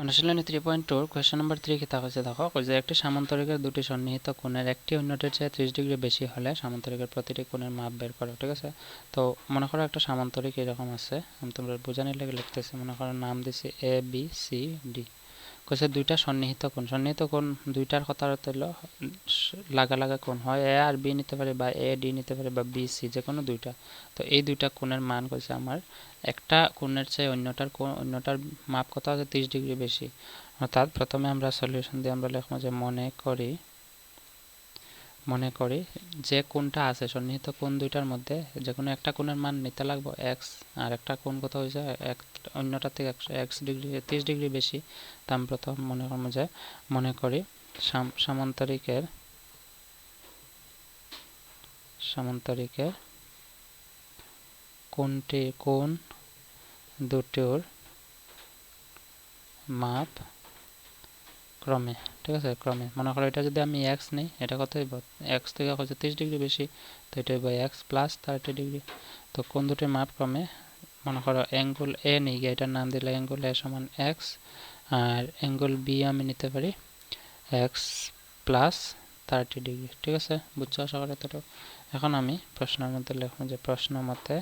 অনুশীলনী three point টুর question number three তা হচ্ছে দেখো যে একটি সামান্তরিকের দুটি সন্নিহিত কোণের, একটি অন্যটির চেয়ে ত্রিশ ডিগ্রি বেশি হলে সামান্তরিকের প্রতিটি কোণের মাপ বের করো, ঠিক আছে? তো মনে করো একটা সামান্তরিক এরকম আছে আমি তোমরা বোঝানোর নিলে লিখতেছি, মনে করো নাম দিছি এ বি সি ডি কইছে দুইটা সন্নিহিত কোণ? সন্নিহিত কোণ দুইটার কথা হলো লাগা লাগা কোণ। হয়, এ আর বি নিতে পারে বা এ, ডি নিতে পারে বা বি সি যে কোনো দুইটা। তো এই দুইটা কোণের মান কইছে আমার একটা কোণের চেয়ে অন্যটার কোণ অন্যটার মাপ কত আছে তিরিশ ডিগ্রি বেশি অর্থাৎ প্রথমে আমরা সলিউশন দিয়ে আমরা লিখব যে মনে করি মনে করি যে কোনটা আছে, সন্নিহিত কোণ দুইটার মধ্যে যে কোনো একটা কোণের মান নিতে লাগবো এক্স আর একটা কোণ কত হয়েছে এক, অন্যটা থেকে একশো এক্স ডিগ্রি, তিরিশ ডিগ্রি বেশি তা আমি প্রথম মনে করব যে মনে করি। সামান্তরিকের সামান্তরিকের কোনটি কোন দুটোর মাপ ক্রমে, ঠিক আছে, ক্রমে। মনে করো এটা যদি আমি এক্স নিই, এটা কত হইব? এক্স থেকে হচ্ছে তিরিশ ডিগ্রি বেশি, তো এটা হইব এক্স প্লাস থার্টি ডিগ্রি। তো কোন দুটি মাপ ক্রমে? মনে করো অ্যাঙ্গুল এ নিই, এটার নাম দিলে অ্যাঙ্গুল এ সমান এক্স আর অ্যাঙ্গুল বি আমি নিতে পারি এক্স প্লাস থার্টি ডিগ্রি, ঠিক আছে? বুঝছ আশা করি তো এখন আমি প্রশ্নের মধ্যে লিখব যে প্রশ্ন মতে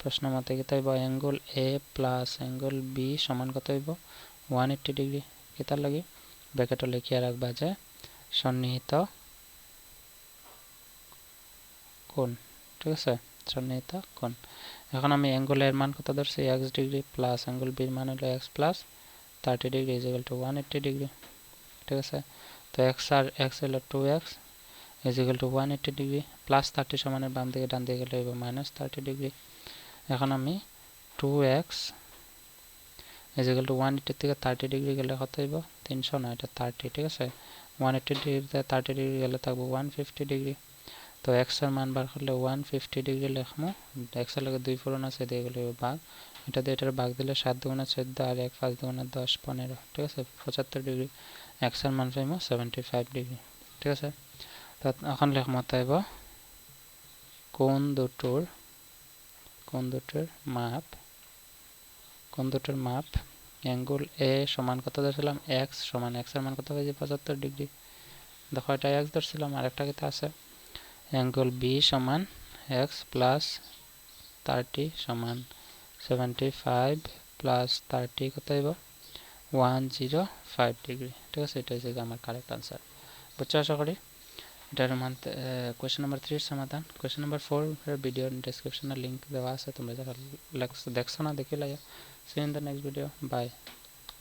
প্রশ্ন মতে কি তাইব অ্যাঙ্গুল এ প্লাস অ্যাঙ্গুল বি সমান কত হইব? One eighty degree. কেতার লাগে ব্র্যাকেটও লিখিয়ে রাখবা যে সন্নিহিত কোণ, ঠিক আছে? সন্নিহিত কোণ। এখন আমি অ্যাঙ্গুলের মান কত ধরছি এক্স ডিগ্রি প্লাস অ্যাঙ্গুল বির মান হলো x plus thirty degree is two one eighty degree ঠিক আছে? তো এক্স আর এক্স হলো two x is two one eighty degree plus thirty সমানের বাম দিকে ডান দিকে গেলে মাইনাস থার্টি ডিগ্রি এখন আমি two x is equal two one এইটির থেকে থার্টি ডিগ্রি গেলে কত হইব? তিনশো না এটা থার্টি ঠিক আছে? ওয়ান এইট্টি ডিগ্রিতে থার্টি ডিগ্রি গেলে থাকব ওয়ান ফিফটি ডিগ্রি তো এক্সের মান বার করলে ওয়ান ফিফটি ডিগ্রি লিখব এক্সের লগে দুই ফোরন আছে দিয়ে গেলে বাঘ এটা দিয়ে এটার বাঘ দিলে সাত দুগুণে চোদ্দ আর এক পাঁচ দুগুণে দশ পনেরো, ঠিক আছে? পঁচাত্তর ডিগ্রি এক্সের মান পাইব সেভেন্টি ফাইভ ডিগ্রি ঠিক আছে? তো এখন লিখব তাইব কোন দুটোর কোন দুটোর মাপ, কোন দুটোর মাপ অ্যাঙ্গুল এ সমান কত ধরছিলাম? এক্স সমান এক্সের মান কত হয়েছে? পঁচাত্তর ডিগ্রি। দেখো, এটা এক্স ধরছিলাম আর একটা কিন্তু আছে। অ্যাঙ্গুল বি সমান এক্স প্লাস থার্টি সমান সেভেন্টি ফাইভ প্লাস থার্টি কত হইব? ওয়ান জিরো ফাইভ ডিগ্রি ঠিক আছে, এটা হচ্ছে আমার কারেক্ট আনসার বুঝছ আশা করি? এটার মান কোয়েশ্চেন নাম্বার থ্রির সমাধান কোয়েশ্চেন নাম্বার ফোর ভিডিও ডিসক্রিপশনে লিঙ্ক দেওয়া আছে তোমরা যারা দেখছ না দেখে লাইয়া see in the next video bye